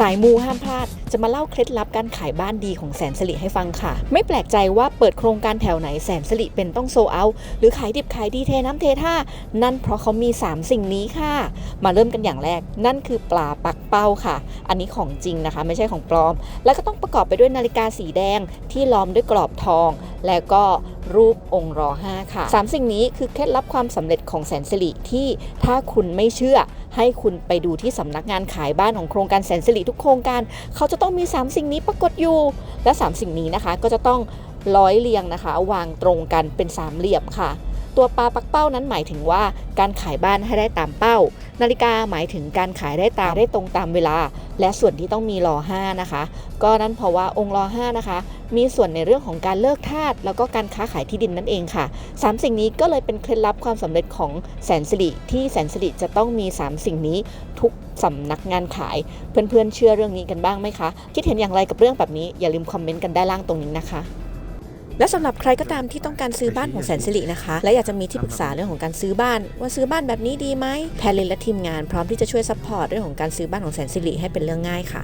สายมูห้ามพลาด จะมาเล่าเคล็ดลับการขายบ้านดีของแสนสิริให้ฟังค่ะ ไม่แปลกใจว่าเปิดโครงการแถวไหนแสนสิริเป็นต้องโซเอา หรือขายดิบขายดีเทน้ำเทท่า นั่นเพราะเขามี 3 สิ่งนี้ค่ะ มาเริ่มกันอย่างแรก นั่นคือปลาปักเป้าค่ะ อันนี้ของจริงนะคะ ไม่ใช่ของปลอม แล้วก็ต้องประกอบไปด้วยนาฬิกาสีแดงที่ล้อมด้วยกรอบทอง แล้วก็รูปองค์รอห้าค่ะสามสิ่งนี้คือเคล็ดลับความสำเร็จของแสนสิริที่ถ้าคุณไม่เชื่อ ให้คุณไปดูที่สำนักงานขายบ้านของโครงการแสนสิริทุกโครงการ เขาจะต้องมี 3 สิ่งนี้ปรากฏอยู่ และ 3 สิ่งนี้นะคะก็จะต้องร้อยเรียงนะคะ วางตรงกันเป็นสามเหลี่ยมค่ะ ตัวปลาปักเป้านั้นหมายถึงว่าการขายบ้านให้ได้ตามเป้า นาฬิกาหมายถึงการขายได้ตามได้ตรงตามเวลา และส่วนที่ต้องมีรอ5นะคะ ก็นั่นเพราะว่าองค์รอ5นะคะ มีส่วนในเรื่องของการเลิกทาสแล้วก็การค้าขายที่ดินนั่นเองค่ะสามสิ่งนี้ก็เลยเป็นเคล็ดลับความสำเร็จของแสนสิริที่แสนสิริจะต้องมี 3 สิ่งนี้ทุกสำนักงานขาย เพื่อนๆเชื่อเรื่องนี้กันบ้างไหมคะ คิดเห็นอย่างไรกับเรื่องแบบนี้อย่าลืมคอมเมนต์กันได้ล่างตรงนี้นะคะ และสำหรับใครก็ตามที่ต้องการซื้อบ้านของแสนสิรินะคะ และอยากจะมีที่ปรึกษาเรื่องของการซื้อบ้าน ว่าซื้อบ้านแบบนี้ดีไหมแพรลินและทีมงานพร้อมที่จะช่วยซัพพอร์ตเรื่องของการซื้อบ้านของแสนสิริให้เป็นเรื่องง่ายค่ะ